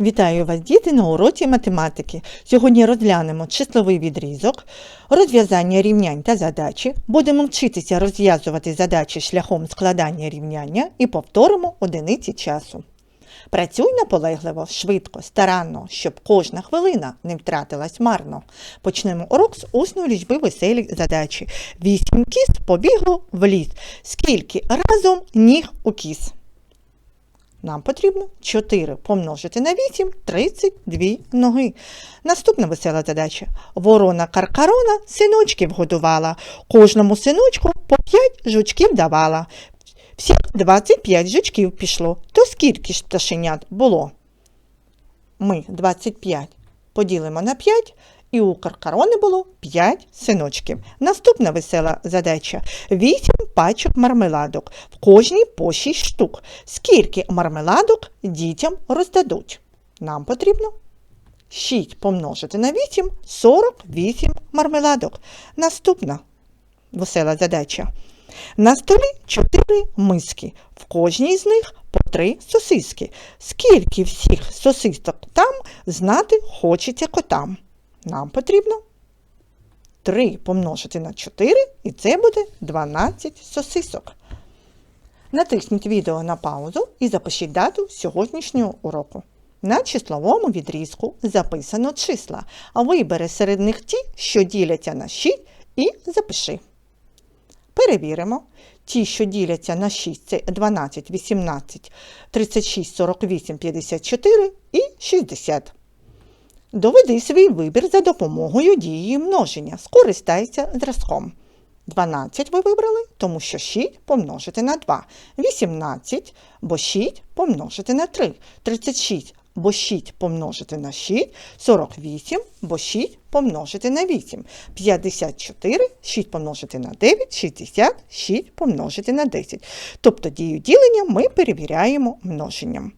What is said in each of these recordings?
Вітаю вас, діти, на уроці математики. Сьогодні розглянемо числовий відрізок, розв'язання рівнянь та задачі. Будемо вчитися розв'язувати задачі шляхом складання рівняння і повторимо одиниці часу. Працюй наполегливо, швидко, старанно, щоб кожна хвилина не втратилась марно. Почнемо урок з усної лічби веселі задачі. Вісім кіз побігло в ліс. Скільки разом ніг у кіз? Нам потрібно 4 помножити на 8 – 32 ноги. Наступна весела задача. Ворона Каркарона синочків годувала. Кожному синочку по 5 жучків давала. Всіх 25 жучків пішло. То скільки ж пташенят було? Ми 25 поділимо на 5, і у Каркарони було 5 синочків. Наступна весела задача. 8 пачок мармеладок. В кожній по 6 штук. Скільки мармеладок дітям роздадуть? Нам потрібно 6 помножити на 8 – 48 мармеладок. Наступна весела задача. На столі 4 миски. В кожній з них по 3 сосиски. Скільки всіх сосисок там знати хочеться котам? Нам потрібно 3 помножити на 4, і це буде 12 сосисок. Натисніть відео на паузу і запишіть дату сьогоднішнього уроку. На числовому відрізку записано числа, а вибери серед них ті, що діляться на 6, і запиши. Перевіримо. Ті, що діляться на 6, це 12, 18, 36, 48, 54 і 60. Доведи свій вибір за допомогою дії множення. Скористайся зразком. 12 ви вибрали, тому що 6 помножити на 2. 18, бо 6 помножити на 3. 36, бо 6 помножити на 6. 48, бо 6 помножити на 8. 54, 6 помножити на 9, 60, 6 помножити на 10. Тобто дію ділення ми перевіряємо множенням.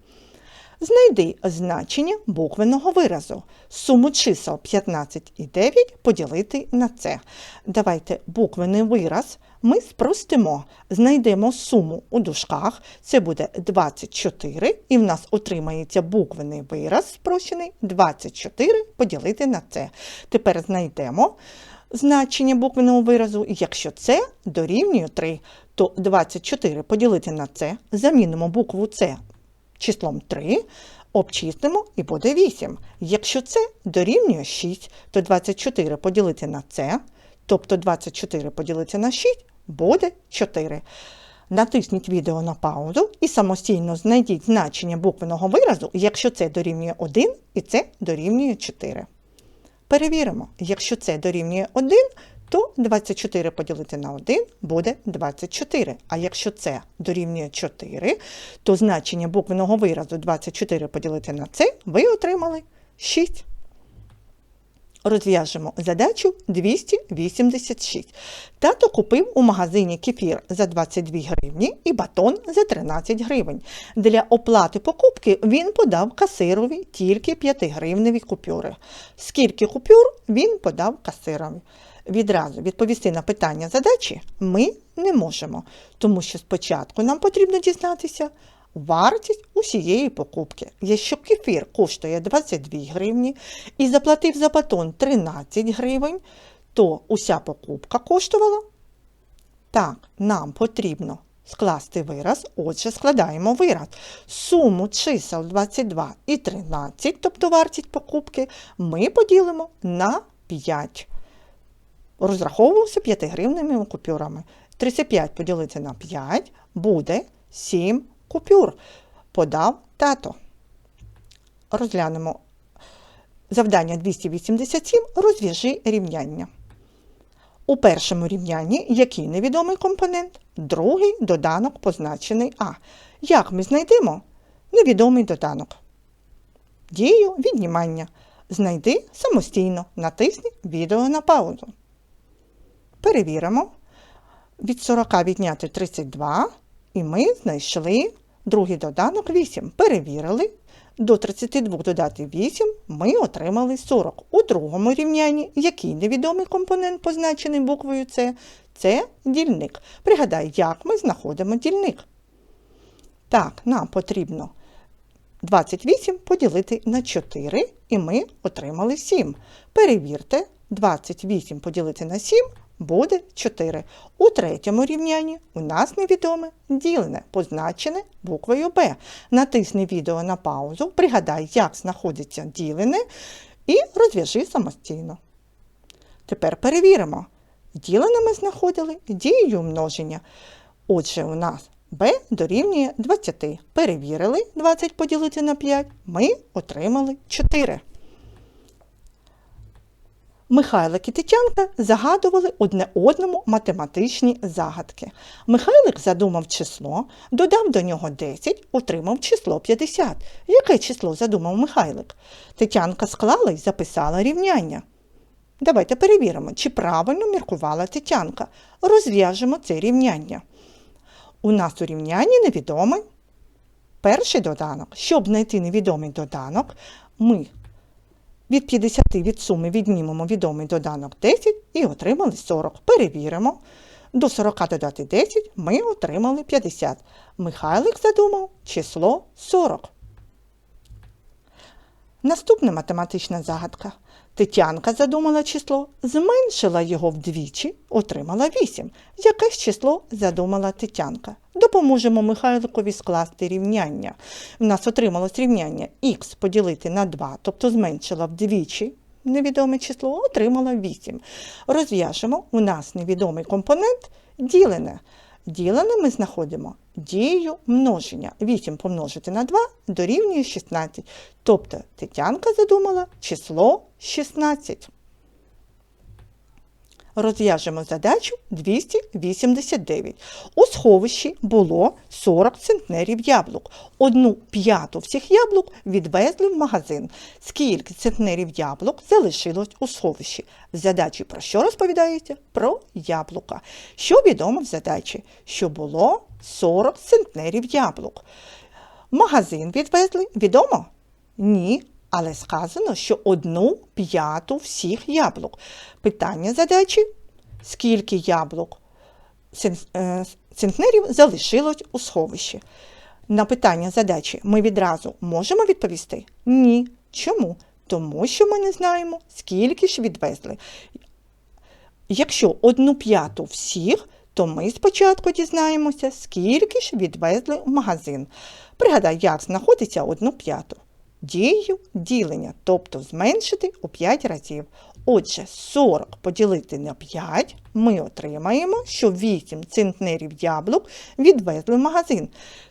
Знайди значення буквеного виразу. Суму чисел 15 і 9 поділити на це. Давайте буквений вираз ми спростимо. Знайдемо суму у дужках. Це буде 24, і в нас отримається буквений вираз спрощений 24 поділити на це. Тепер знайдемо значення буквеного виразу, якщо це дорівнює 3, то 24 поділити на це, замінимо букву С числом 3, обчислимо і буде 8. Якщо це дорівнює 6, то 24 поділити на це, тобто 24 поділити на 6 буде 4. Натисніть відео на паузу і самостійно знайдіть значення буквеного виразу, якщо це дорівнює 1 і це дорівнює 4. Перевіримо, якщо це дорівнює 1, то 24 поділити на 1 буде 24. А якщо це дорівнює 4, то значення буквеного виразу 24 поділити на це ви отримали 6. Розв'яжемо задачу 286. Тато купив у магазині кефір за 22 гривні і батон за 13 гривень. Для оплати покупки він подав касирові тільки 5-гривневі купюри. Скільки купюр він подав касирові? Відразу відповісти на питання задачі ми не можемо, тому що спочатку нам потрібно дізнатися вартість усієї покупки. Якщо кефір коштує 22 гривні і заплатив за батон 13 гривень, то уся покупка коштувала. Так, нам потрібно скласти вираз, отже, складаємо вираз. Суму чисел 22 і 13, тобто вартість покупки, ми поділимо на 5. Розраховувався 5 гривневими купюрами. 35 поділити на 5 буде 7 купюр. Подав тато. Розглянемо завдання 287. Розв'яжи рівняння. У першому рівнянні який невідомий компонент? Другий доданок позначений А. Як ми знайдемо невідомий доданок? Дію віднімання. Знайди самостійно. Натисни відео на паузу. Перевіримо. Від 40 відняти 32, і ми знайшли другий доданок 8. Перевірили. До 32 додати 8 ми отримали 40. У другому рівнянні який невідомий компонент позначений буквою С? Це дільник. Пригадай, як ми знаходимо дільник. Так, нам потрібно 28 поділити на 4, і ми отримали 7. Перевірте, 28 поділити на 7 буде 4. У третьому рівнянні у нас невідоме ділене, позначене буквою Б. Натисни відео на паузу, пригадай, як знаходиться ділене, і розв'яжи самостійно. Тепер перевіримо. Ділене ми знаходили дією множення. Отже, у нас b дорівнює 20. Перевірили 20 поділити на 5, ми отримали 4. Михайлик і Тетянка загадували одне одному математичні загадки. Михайлик задумав число, додав до нього 10, отримав число 50. Яке число задумав Михайлик? Тетянка склала і записала рівняння. Давайте перевіримо, чи правильно міркувала Тетянка. Розв'яжемо це рівняння. У нас у рівнянні невідомий перший доданок. Щоб знайти невідомий доданок, ми від 50 від суми віднімемо відомий доданок 10 і отримали 40. Перевіримо. До 40 додати 10 ми отримали 50. Михайлик задумав число 40. Наступна математична загадка. Тетянка задумала число, зменшила його вдвічі, отримала 8. Яке ж число задумала Тетянка? Допоможемо Михайликові скласти рівняння. В нас отрималось рівняння х поділити на 2, тобто зменшила вдвічі невідоме число, отримала 8. Розв'яжемо, у нас невідомий компонент ділене. Ділене ми знаходимо дією множення. 8 помножити на 2 дорівнює 16. Тобто Тетянка задумала число 16. Розв'яжемо задачу 289. У сховищі було 40 центнерів яблук. Одну п'яту всіх яблук відвезли в магазин. Скільки центнерів яблук залишилось у сховищі? В задачі про що розповідається? Про яблука. Що відомо в задачі? Що було 40 центнерів яблук. Магазин відвезли, відомо? Ні. Але сказано, що одну п'яту всіх яблук. Питання задачі: скільки яблук центнерів залишилось у сховищі? На питання задачі ми відразу можемо відповісти? Ні. Чому? Тому що ми не знаємо, скільки ж відвезли. Якщо одну п'яту всіх, то ми спочатку дізнаємося, скільки ж відвезли в магазин. Пригадай, як знаходиться одну п'яту дію ділення, тобто зменшити у 5 разів. Отже, 40 поділити на 5 ми отримаємо, що 8 центнерів яблук відвезли в магазин.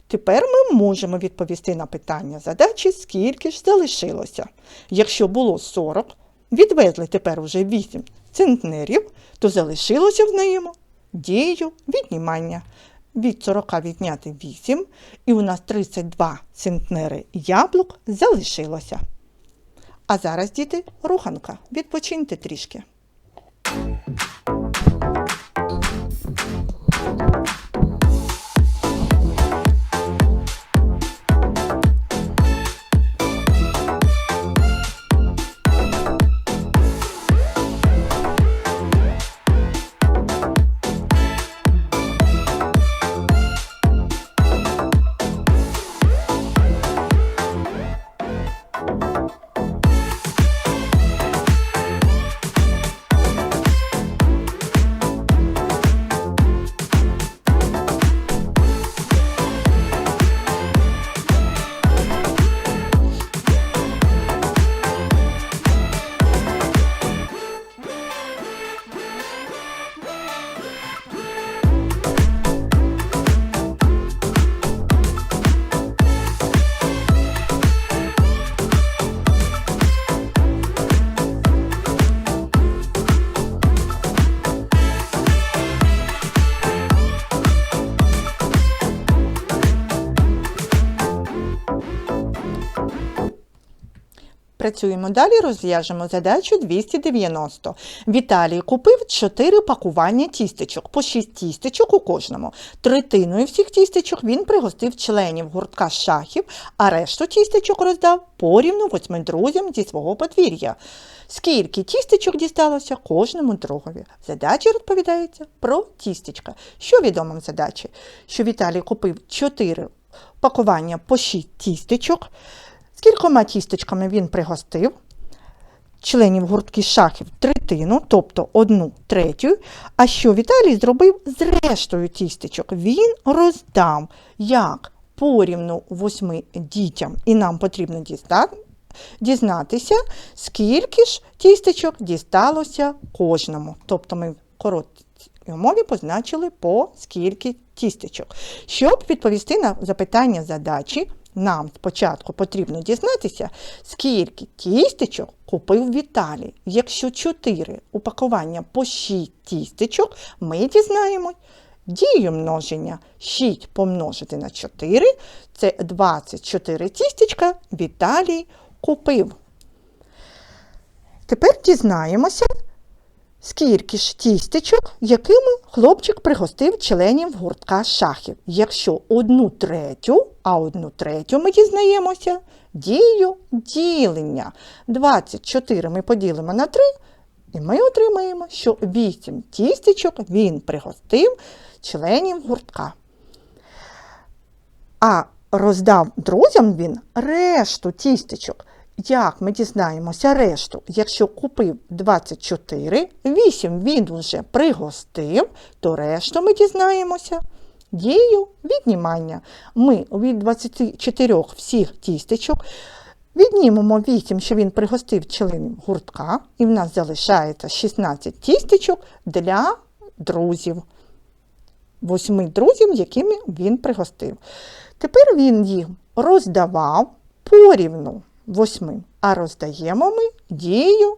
Тепер ми можемо відповісти на питання задачі, скільки ж залишилося. Якщо було 40, відвезли тепер уже 8 центнерів, то залишилося в неї дію віднімання від 40 відняти 8, і у нас 32 центнери яблук залишилося. А зараз, діти, руханка. Відпочиньте трішки. Працюємо далі, розв'яжемо задачу 290. Віталій купив 4 пакування тістечок, по 6 тістечок у кожному. Третиною всіх тістечок він пригостив членів гуртка шахів, а решту тістечок роздав порівну восьми друзям зі свого подвір'я. Скільки тістечок дісталося кожному другові? Задача розповідається про тістечка. Що відомо в задачі? Що Віталій купив 4 пакування по 6 тістечок. З кількома тістечками він пригостив членів гуртки шахів третину, тобто одну третю. А що Віталій зробив з рештою тістечок? Він роздав як порівну восьми дітям, і нам потрібно дізнатися, скільки ж тістечок дісталося кожному. Тобто ми в короткій мові позначили по скільки тістечок. Щоб відповісти на запитання задачі, нам спочатку потрібно дізнатися, скільки тістечок купив Віталій. Якщо 4 упакування по 6 тістечок, ми дізнаємось дію множення 6 помножити на 4 це 24 тістечка Віталій купив. Тепер дізнаємося, скільки ж тістечок, якими хлопчик пригостив членів гуртка шахів. Якщо одну третю, а одну третю ми дізнаємося дію ділення. 24 ми поділимо на 3, і ми отримаємо, що 8 тістечок він пригостив членів гуртка. А роздав друзям він решту тістечок. Як ми дізнаємося решту? Якщо купив 24, 8 він вже пригостив, то решту ми дізнаємося дію віднімання. Ми від 24 всіх тістечок віднімемо 8, що він пригостив членів гуртка, і в нас залишається 16 тістечок для друзів. Восьми друзів, якими він пригостив. Тепер він їх роздавав порівну восьми, а роздаємо ми дію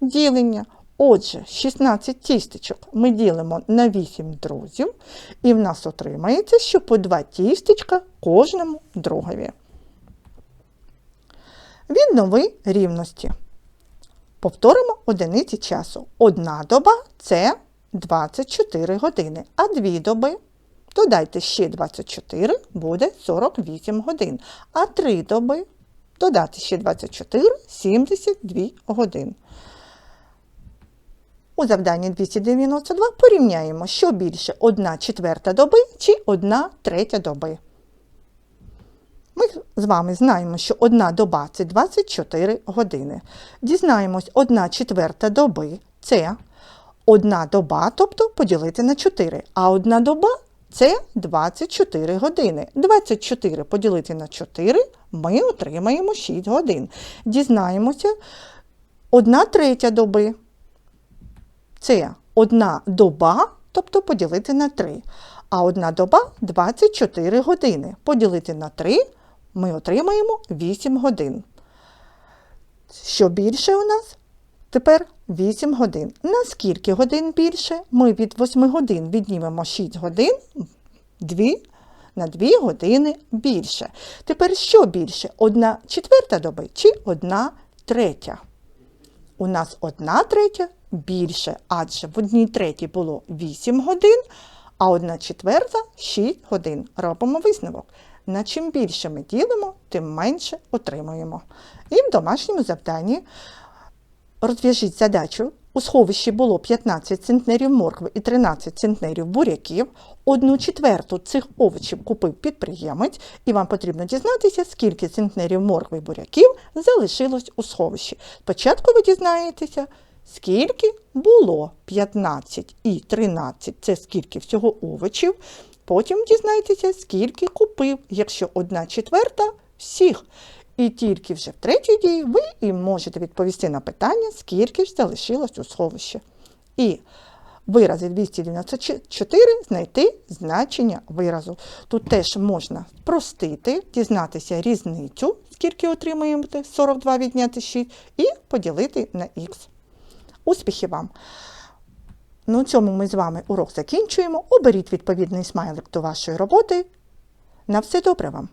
ділення. Отже, 16 тістечок ми ділимо на 8 друзів, і в нас отримається, що по 2 тістечка кожному другові. Віднови рівності. Повторимо одиниці часу. Одна доба це 24 години, а дві доби додайте ще 24, буде 48 годин. А три доби додати ще 24 72 годин. У завданні 292 порівняємо, що більше 1 четверта доби чи 1 третя доби. Ми з вами знаємо, що 1 доба це 24 години. Дізнаємось, 1 четверта доби це 1 доба, тобто поділити на 4. А 1 доба це 24 години. 24 поділити на 4 ми отримаємо 6 годин. Дізнаємося, 1 третя доби. Це одна доба, тобто поділити на 3. А одна доба 24 години. Поділити на 3 ми отримаємо 8 годин. Що більше у нас? Тепер 8 годин. На скільки годин більше? Ми від 8 годин віднімемо 6 годин 2, на 2 години більше. Тепер що більше? Одна четверта доби чи одна третя? У нас одна третя більше, адже в одній третій було 8 годин, а одна четверта 6 годин. Робимо висновок. На чим більше ми ділимо, тим менше отримуємо. І в домашньому завданні розв'яжіть задачу. У сховищі було 15 центнерів моркви і 13 центнерів буряків. Одну четверту цих овочів купив підприємець, і вам потрібно дізнатися, скільки центнерів моркви і буряків залишилось у сховищі. Спочатку ви дізнаєтеся, скільки було 15 і 13 це скільки всього овочів. Потім дізнаєтеся, скільки купив, якщо одна четверта всіх. І тільки вже в третій дії ви і можете відповісти на питання, скільки ж залишилось у сховищі. І вирази 294 знайти значення виразу. Тут теж можна простити, дізнатися різницю, скільки отримуєте 42 відняти 6, і поділити на х. Успіхів вам! На цьому ми з вами урок закінчуємо. Оберіть відповідний смайлик до вашої роботи. На все добре вам!